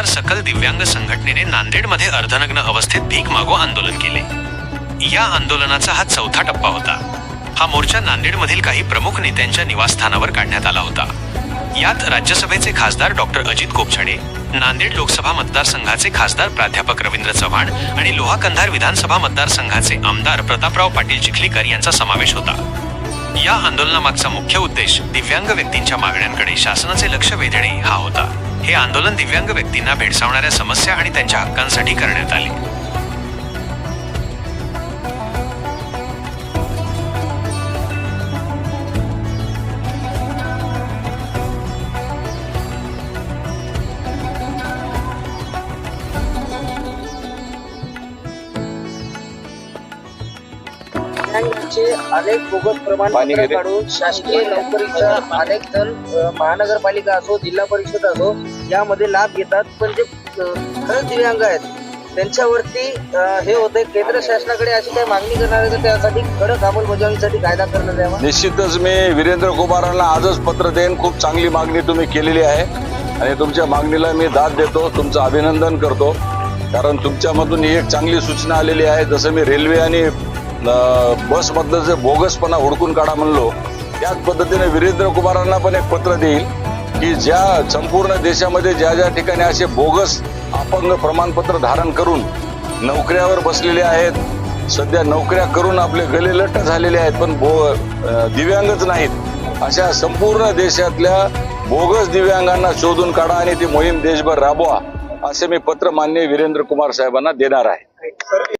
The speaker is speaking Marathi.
त्यानुसार सकल दिव्यांग संघटनेने नांदेडमध्ये अर्धनग्न अवस्थेत भीक मागो आंदोलन केले. या आंदोलनाचा हा चौथा टप्पा होता. हा मोर्चा नांदेडमधील काही प्रमुख नेत्यांच्या निवासस्थानावर काढण्यात आला होता. यात राज्यसभेचे खासदार डॉक्टर अजित कोपछडे नांदेड लोकसभा मतदारसंघाचे खासदार प्राध्यापक रवींद्र चव्हाण आणि लोहा कंधार विधानसभा मतदारसंघाचे आमदार प्रतापराव पाटील चिखलीकर यांचा समावेश होता. या आंदोलनामागचा मुख्य उद्देश दिव्यांग व्यक्तींच्या मागण्यांकडे शासनाचे लक्ष वेधणे हा होता. हे आंदोलन दिव्यांग व्यक्तींना भेडसावणाऱ्या समस्या आणि त्यांच्या हक्कांसाठी करण्यात आले. दिव्यांगांचे अनेक बोगस प्रमाणपत्र. काढून शासकीय नोकरीचा अनेक जण महानगरपालिका असो जिल्हा परिषद असो यामध्ये लाभ घेतात. पण जे अ, खरंच दिव्यांग आहेत. त्यांच्यावरती हे होते केंद्र शासनाकडे अशी काही मागणी करणार आहे त्यासाठी कडक अंमलबजावणीसाठी कायदा करण्यात यावा. निश्चितच मी वीरेंद्र कुमारांना आजच पत्र देईन. खूप चांगली मागणी तुम्ही केलेली आहे. आणि तुमच्या मागणीला मी दाद देतो. तुमचं अभिनंदन करतो. कारण तुमच्यामधून ही एक चांगली सूचना आलेली आहे. जसं मी रेल्वे आणि बसमधलं जे बोगसपणा हुडकून काढा म्हणलो त्याच पद्धतीने वीरेंद्र कुमारांना पण एक पत्र देईल की ज्या संपूर्ण देशामध्ये ज्या ज्या ठिकाणी असे बोगस अपंग प्रमाणपत्र धारण करून नोकऱ्यावर बसलेले आहेत सध्या नोकऱ्या करून आपले गले लट्ट झालेले आहेत पण बो दिव्यांगच नाहीत अशा संपूर्ण देशातल्या बोगस दिव्यांगांना शोधून काढा आणि ती मोहीम देशभर राबवा असे मी पत्र मान्य वीरेंद्र कुमार साहेबांना देणार आहे.